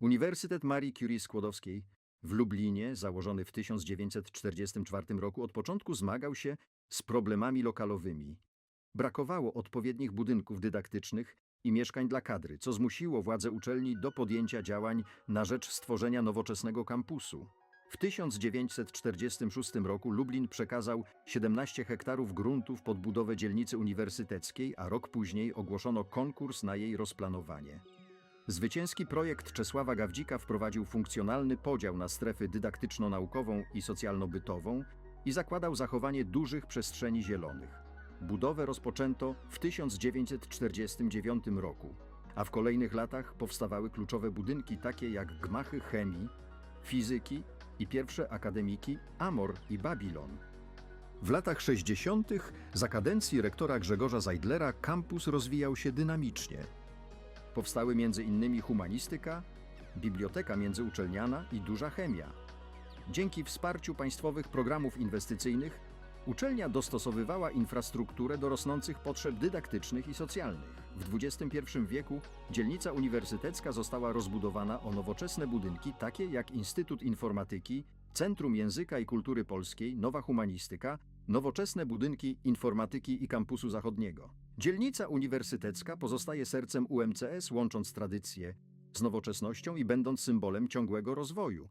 Uniwersytet Marii Curie Skłodowskiej w Lublinie, założony w 1944 roku, od początku zmagał się z problemami lokalowymi. Brakowało odpowiednich budynków dydaktycznych i mieszkań dla kadry, co zmusiło władze uczelni do podjęcia działań na rzecz stworzenia nowoczesnego kampusu. W 1946 roku Lublin przekazał 17 hektarów gruntów pod budowę dzielnicy uniwersyteckiej, a rok później ogłoszono konkurs na jej rozplanowanie. Zwycięski projekt Czesława Gawdzika wprowadził funkcjonalny podział na strefy dydaktyczno-naukową i socjalno-bytową i zakładał zachowanie dużych przestrzeni zielonych. Budowę rozpoczęto w 1949 roku, a w kolejnych latach powstawały kluczowe budynki takie jak gmachy chemii, fizyki i pierwsze akademiki Amor i Babilon. W latach 60. za kadencji rektora Grzegorza Zajdlera kampus rozwijał się dynamicznie. Powstały m.in. humanistyka, biblioteka międzyuczelniana i duża chemia. Dzięki wsparciu państwowych programów inwestycyjnych uczelnia dostosowywała infrastrukturę do rosnących potrzeb dydaktycznych i socjalnych. W XXI wieku dzielnica uniwersytecka została rozbudowana o nowoczesne budynki takie jak Instytut Informatyki, Centrum Języka i Kultury Polskiej, Nowa Humanistyka, nowoczesne budynki informatyki i kampusu zachodniego. Dzielnica uniwersytecka pozostaje sercem UMCS, łącząc tradycje z nowoczesnością i będąc symbolem ciągłego rozwoju.